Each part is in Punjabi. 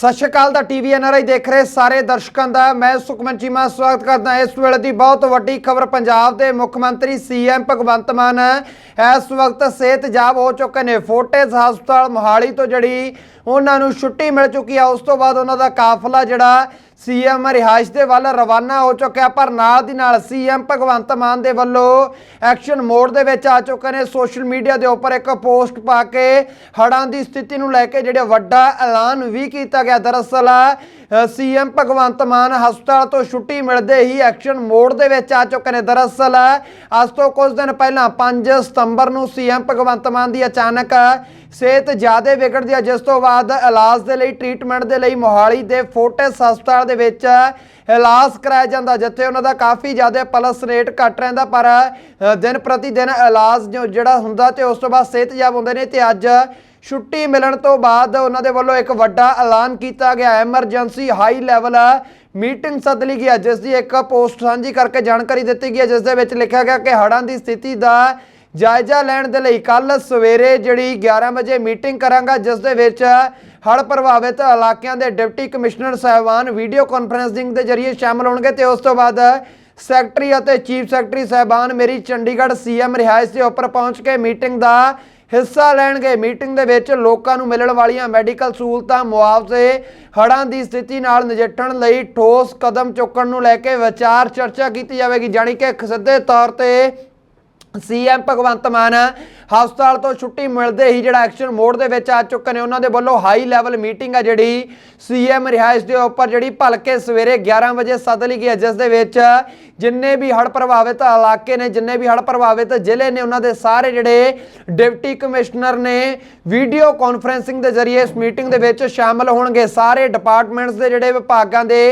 ਸਤਿ ਸ਼੍ਰੀ ਅਕਾਲ ਦਾ ਟੀਵੀ ਐਨਆਰਆਈ ਦੇਖ ਰਹੇ ਸਾਰੇ ਦਰਸ਼ਕਾਂ ਦਾ। ਮੈਂ ਸੁਖਮਨ ਚੀਮਾ ਸਵਾਗਤ ਕਰਦਾ ਇਸ ਵੇਲੇ ਦੀ ਬਹੁਤ ਵੱਡੀ ਖਬਰ। ਪੰਜਾਬ ਦੇ ਮੁੱਖ ਮੰਤਰੀ ਸੀਐਮ ਭਗਵੰਤ ਮਾਨ ਇਸ ਵਕਤ ਸਿਹਤਯਾਬ ਹੋ ਚੁੱਕੇ ਨੇ। ਫੋਰਟਿਸ ਹਸਪਤਾਲ ਮੋਹਾਲੀ ਤੋਂ ਜਿਹੜੀ ਉਹਨਾਂ ਨੂੰ ਛੁੱਟੀ ਮਿਲ ਚੁੱਕੀ ਆ, ਉਸ ਤੋਂ ਬਾਅਦ ਉਹਨਾਂ ਦਾ ਕਾਫਲਾ ਜਿਹੜਾ ਸੀਐਮ ਰਿਹਾਇਸ਼ ਦੇ ਵੱਲ ਰਵਾਨਾ ਹੋ ਚੁੱਕਿਆ, ਪਰ ਨਾਲ ਦੀ ਨਾਲ ਸੀਐਮ ਭਗਵੰਤ ਮਾਨ ਦੇ ਵੱਲੋਂ ਐਕਸ਼ਨ ਮੋਡ ਦੇ ਵਿੱਚ ਆ ਚੁੱਕੇ ਨੇ। ਸੋਸ਼ਲ ਮੀਡੀਆ ਦੇ ਉੱਪਰ ਇੱਕ ਪੋਸਟ ਪਾ ਕੇ ਹੜ੍ਹਾਂ ਦੀ ਸਥਿਤੀ ਨੂੰ ਲੈ ਕੇ ਜਿਹੜਾ ਵੱਡਾ ਐਲਾਨ ਵੀ ਕੀਤਾ ਗਿਆ। ਦਰਅਸਲ ਸੀਐਮ ਭਗਵੰਤ ਮਾਨ ਹਸਪਤਾਲ ਤੋਂ ਛੁੱਟੀ ਮਿਲਦੇ ਹੀ ਐਕਸ਼ਨ ਮੋਡ ਦੇ ਵਿੱਚ ਆ ਚੁੱਕੇ ਨੇ। ਦਰਅਸਲ, ਅੱਜ ਤੋਂ ਕੁਝ ਦਿਨ ਪਹਿਲਾਂ 5 ਸਤੰਬਰ ਨੂੰ ਸੀਐਮ ਭਗਵੰਤ ਮਾਨ ਦੀ ਅਚਾਨਕ ਸਿਹਤ ਜ਼ਿਆਦਾ ਵਿਗੜਦੀ ਹੈ, ਜਿਸ ਤੋਂ ਬਾਅਦ ਇਲਾਜ ਦੇ ਲਈ, ਟ੍ਰੀਟਮੈਂਟ ਦੇ ਲਈ ਮੋਹਾਲੀ ਦੇ ਫੋਰਟਿਸ ਹਸਪਤਾਲ ਦੇ ਵਿੱਚ ਇਲਾਜ ਕਰਾਇਆ ਜਾਂਦਾ, ਜਿੱਥੇ ਉਹਨਾਂ ਦਾ ਕਾਫੀ ਜ਼ਿਆਦਾ ਪਲਸ ਰੇਟ ਘਟ ਰਹਿੰਦਾ, ਪਰ ਦਿਨ ਪ੍ਰਤੀ ਦਿਨ ਇਲਾਜ ਜੋ ਜਿਹੜਾ ਹੁੰਦਾ ਤੇ ਉਸ ਤੋਂ ਬਾਅਦ ਸਿਹਤਯਾਬ ਹੁੰਦੇ ਨੇ ਤੇ ਅੱਜ ਛੁੱਟੀ ਮਿਲਣ ਤੋਂ ਬਾਅਦ ਉਹਨਾਂ ਦੇ ਵੱਲੋਂ ਇੱਕ ਵੱਡਾ ਐਲਾਨ ਕੀਤਾ ਗਿਆ। ਐਮਰਜੈਂਸੀ ਹਾਈ ਲੈਵਲ ਮੀਟਿੰਗ ਸੱਦ ਲਈ ਗਿਆ ਜਿਸ ਦੀ ਇੱਕ ਪੋਸਟ ਸਾਂਝੀ ਕਰਕੇ ਜਾਣਕਾਰੀ ਦਿੱਤੀ ਗਈ ਹੈ, ਜਿਸ ਦੇ ਵਿੱਚ ਲਿਖਿਆ ਗਿਆ ਕਿ ਹੜ੍ਹਾਂ ਦੀ ਸਥਿਤੀ ਦਾ ਜਾਇਜ਼ਾ ਲੈਣ ਦੇ ਲਈ ਕੱਲ ਸਵੇਰੇ ਜਿਹੜੀ 11 ਵਜੇ ਮੀਟਿੰਗ ਕਰਾਂਗਾ, ਜਿਸ ਦੇ ਵਿੱਚ ਹੜ੍ਹ ਪ੍ਰਭਾਵਿਤ ਇਲਾਕਿਆਂ ਦੇ ਡਿਪਟੀ ਕਮਿਸ਼ਨਰ ਸਾਹਿਬਾਨ ਵੀਡੀਓ ਕਾਨਫਰੰਸਿੰਗ ਦੇ ਜ਼ਰੀਏ ਸ਼ਾਮਲ ਹੋਣਗੇ ਤੇ ਉਸ ਤੋਂ ਬਾਅਦ ਸੈਕਟਰੀ ਅਤੇ ਚੀਫ ਸੈਕਟਰੀ ਸਾਹਿਬਾਨ ਮੇਰੀ ਚੰਡੀਗੜ੍ਹ ਸੀਐਮ ਰਿਹਾਇਸ਼ ਦੇ ਉੱਪਰ ਪਹੁੰਚ ਕੇ ਮੀਟਿੰਗ ਦਾ ਹਿੱਸਾ ਲੈਣਗੇ। ਮੀਟਿੰਗ ਦੇ ਵਿੱਚ ਲੋਕਾਂ ਨੂੰ ਮਿਲਣ ਵਾਲੀਆਂ ਮੈਡੀਕਲ ਸਹੂਲਤਾਂ, ਮੁਆਵਜ਼ੇ, ਹੜ੍ਹਾਂ ਦੀ ਸਥਿਤੀ ਨਾਲ ਨਜਿੱਠਣ ਲਈ ਠੋਸ ਕਦਮ ਚੁੱਕਣ ਨੂੰ ਲੈ ਕੇ ਵਿਚਾਰ ਚਰਚਾ ਕੀਤੀ ਜਾਵੇਗੀ, ਜਾਣੀ ਕਿ ਸਿੱਧੇ ਤੌਰ ਤੇ ਸੀਐਮ ਭਗਵੰਤ ਮਾਨ ਹਸਪਤਾਲ ਤੋਂ ਛੁੱਟੀ ਮਿਲਦੇ ਹੀ ਜਿਹੜਾ ਐਕਸ਼ਨ ਮੋਡ ਦੇ ਵਿੱਚ ਆ ਚੁੱਕੇ ਨੇ, ਉਹਨਾਂ ਦੇ ਵੱਲੋਂ ਹਾਈ ਲੈਵਲ ਮੀਟਿੰਗ ਆ ਜਿਹੜੀ ਸੀਐਮ ਰਿਹਾਇਸ਼ ਦੇ ਉੱਪਰ, ਜਿਹੜੀ ਭਲਕੇ ਸਵੇਰੇ 11 ਵਜੇ ਸੱਦ ਲਈ ਗਈ ਹੈ, ਜਿਸ ਦੇ ਵਿੱਚ ਜਿੰਨੇ ਵੀ ਹੜ੍ਹ ਪ੍ਰਭਾਵਿਤ ਇਲਾਕੇ ਨੇ, ਜਿੰਨੇ ਵੀ ਹੜ੍ਹ ਪ੍ਰਭਾਵਿਤ ਜ਼ਿਲ੍ਹੇ ਨੇ, ਉਹਨਾਂ ਦੇ ਸਾਰੇ ਜਿਹੜੇ ਡਿਪਟੀ ਕਮਿਸ਼ਨਰ ਨੇ ਵੀਡੀਓ ਕਾਨਫਰੈਂਸਿੰਗ ਦੇ ਜ਼ਰੀਏ ਇਸ ਮੀਟਿੰਗ ਦੇ ਵਿੱਚ ਸ਼ਾਮਲ ਹੋਣਗੇ। ਸਾਰੇ ਡਿਪਾਰਟਮੈਂਟਸ ਦੇ ਜਿਹੜੇ ਵਿਭਾਗਾਂ ਦੇ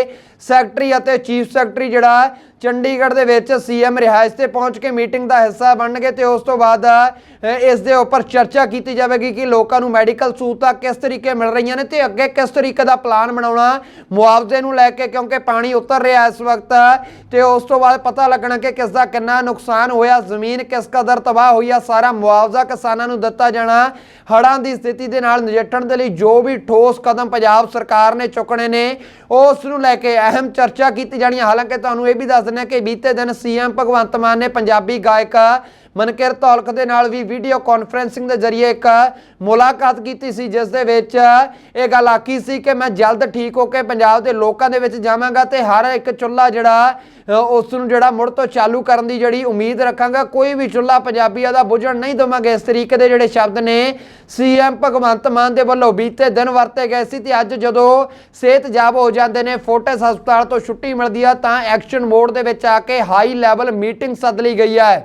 ਸੈਕਟਰੀ ਅਤੇ ਚੀਫ ਸੈਕਟਰੀ ਜਿਹੜਾ ਚੰਡੀਗੜ੍ਹ ਦੇ ਵਿੱਚ ਸੀਐਮ ਰਿਹਾਇਸ਼ ਤੇ ਪਹੁੰਚ ਕੇ ਮੀਟਿੰਗ ਦਾ ਹਿੱਸਾ ਬਣਨਗੇ ਤੇ ਉਸ ਤੋਂ ਬਾਅਦ ਇਸ ਦੇ ਉੱਪਰ ਚਰਚਾ ਕੀਤੀ ਜਾਵੇਗੀ ਕਿ ਲੋਕਾਂ ਨੂੰ ਮੈਡੀਕਲ ਸਹੂਲਤਾਂ ਕਿਸ ਤਰੀਕੇ ਮਿਲ ਰਹੀਆਂ ਨੇ ਤੇ ਅੱਗੇ ਕਿਸ ਤਰੀਕੇ ਦਾ ਪਲਾਨ ਬਣਾਉਣਾ ਮੁਆਵਜ਼ੇ ਨੂੰ ਲੈ ਕੇ ਕਿਉਂਕਿ ਪਾਣੀ ਉਤਰ ਰਿਹਾ ਇਸ ਵਕਤ ਤੇ ਉਸ ਤੋਂ ਬਾਅਦ ਪਤਾ ਲੱਗਣਾ ਕਿ ਕਿਸ ਦਾ ਕਿੰਨਾ ਨੁਕਸਾਨ ਹੋਇਆ, ਜ਼ਮੀਨ ਕਿਸ ਕਦਰ ਤਬਾਹ ਹੋਈ ਆ, ਸਾਰਾ ਮੁਆਵਜ਼ਾ ਕਿਸਾਨਾਂ ਨੂੰ ਦਿੱਤਾ ਜਾਣਾ, ਹੜ੍ਹਾਂ ਦੀ ਸਥਿਤੀ ਦੇ ਨਾਲ ਨਜਿੱਠਣ ਦੇ ਲਈ ਜੋ ਵੀ ਠੋਸ ਕਦਮ ਪੰਜਾਬ ਸਰਕਾਰ ਨੇ ਚੁੱਕਣੇ ਨੇ, ਉਸ ਨੂੰ ਲੈ ਕੇ ਅਹਿਮ ਚਰਚਾ ਕੀਤੀ ਜਾਣੀ ਹੈ ਹਾਲਾਂਕਿ ਤੁਹਾਨੂੰ ਇਹ ਵੀ ਦੱਸ ਦਿੰਦੇ ਹਾਂ ਕਿ ਬੀਤੇ ਦਿਨ ਸੀਐਮ ਭਗਵੰਤ ਮਾਨ ਨੇ ਪੰਜਾਬੀ ਗਾਇਕ ਮਨਕਿਰ ਧੌਲਕ ਦੇ ਨਾਲ ਵੀ ਵੀਡੀਓ ਕਾਨਫਰੈਂਸਿੰਗ ਦੇ ਜ਼ਰੀਏ ਇੱਕ ਮੁਲਾਕਾਤ ਕੀਤੀ ਸੀ, ਜਿਸ ਦੇ ਵਿੱਚ ਇਹ ਗੱਲ ਆਖੀ ਸੀ ਕਿ ਮੈਂ ਜਲਦ ਠੀਕ ਹੋ ਕੇ ਪੰਜਾਬ ਦੇ ਲੋਕਾਂ ਦੇ ਵਿੱਚ ਜਾਵਾਂਗਾ ਤੇ ਹਰ ਇੱਕ ਚੁੱਲ੍ਹਾ ਜਿਹੜਾ ਉਸ ਨੂੰ ਜਿਹੜਾ ਮੁੜ ਤੋਂ ਚਾਲੂ ਕਰਨ ਦੀ ਜਿਹੜੀ ਉਮੀਦ ਰੱਖਾਂਗਾ, ਕੋਈ ਵੀ ਚੁੱਲ੍ਹਾ ਪੰਜਾਬੀਆਂ ਦਾ ਬੁਝਣ ਨਹੀਂ ਦਵਾਂਗੇ। ਇਸ ਤਰੀਕੇ ਦੇ ਜਿਹੜੇ ਸ਼ਬਦ ਨੇ ਸੀਐਮ ਭਗਵੰਤ ਮਾਨ ਦੇ ਵੱਲੋਂ ਬੀਤੇ ਦਿਨ ਵਰਤੇ ਗਏ ਸੀ ਤੇ ਅੱਜ ਜਦੋਂ ਸਿਹਤ ਜਾਬ ਹੋ ਜਾਂਦੇ ਨੇ, ਫੋਰਟਿਸ ਹਸਪਤਾਲ ਤੋਂ ਛੁੱਟੀ ਮਿਲਦੀ ਆ, ਤਾਂ ਐਕਸ਼ਨ ਮੋਡ ਦੇ ਵਿੱਚ ਆ ਕੇ ਹਾਈ ਲੈਵਲ ਮੀਟਿੰਗ ਸੱਦ ਲਈ ਗਈ ਹੈ